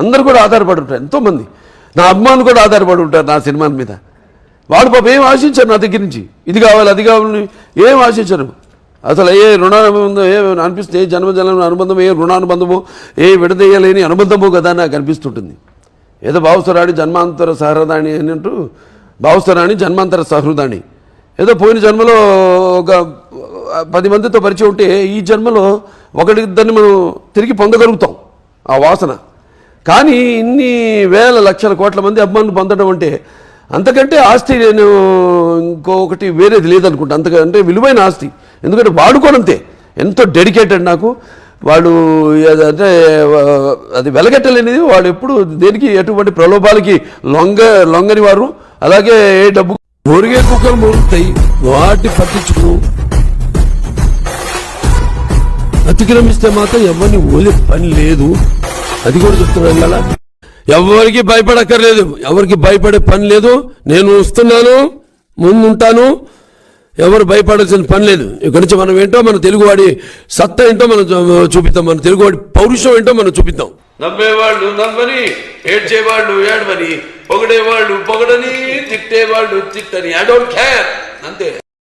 అందరు కూడా ఆధారపడి ఉంటారు ఎంతోమంది. నా అభిమానులు కూడా ఆధారపడి ఉంటారు నా సినిమా మీద. వాడు పాప ఏం ఆశించారు నా దగ్గర నుంచి. ఇది కావాలి అది కావాలి ఏం ఆశించరు. అసలు ఏ రుణానుబంధం ఏ అనిపిస్తే ఏ జన్మ జన్మ అనుబంధం ఏ రుణానుబంధమో ఏ విడదీయలేని అనుబంధమో కదా నాకు అనిపిస్తుంటుంది. ఏదో భావస్వరాడి జన్మాంతర సహృదాణి అని అంటూ భావస్వరాణి జన్మాంతర సహృదాణి. ఏదో పోయిన జన్మలో ఒక పది మందితో పరిచయం ఉంటే ఈ జన్మలో ఒకటిద్దరిని మనం తిరిగి పొందగలుగుతాం. ఆ వాసన. కానీ ఇన్ని వేల లక్షల కోట్ల మంది అభిమానులు పొందడం అంటే అంతకంటే ఆస్తి నేను ఇంకొకటి వేరేది లేదనుకుంటా. అంతకంటే విలువైన ఆస్తి. ఎందుకంటే వాడుకోనంతే ఎంతో డెడికేటెడ్ నాకు. వాడు అంటే అది వెలగట్టలేనిది. వాడు ఎప్పుడు దేనికి ఎటువంటి ప్రలోభాలకి లొంగ లొంగని వారు అలాగే ఏ డబ్బు మురిగే కుక్కలు మురుగుతాయి వాటి పట్టించుకు. అతిక్రమిస్తే మాత్రం ఎవరిని ఓలే పని లేదు. అది కూడా చెప్తున్నాను కదా ఎవరికి భయపడక్కర్లేదు. ఎవరికి భయపడే పని లేదు. నేను వస్తున్నాను ముందుంటాను. ఎవరు భయపడాల్సిన పని లేదు. ఇక్కడి నుంచి మనం ఏంటో మన తెలుగువాడి సత్తా ఏంటో మనం చూపిద్దాం. మన తెలుగువాడి పౌరుషం ఏంటో మనం చూపిద్దాం. నమ్మేవాళ్ళు నమ్మని ఏడ్చేవాళ్ళు ఏడవని పొగడేవాళ్ళు పొగడని తిట్టేవాళ్ళు తిట్టని. ఐ డోంట్ కేర్ అంతే.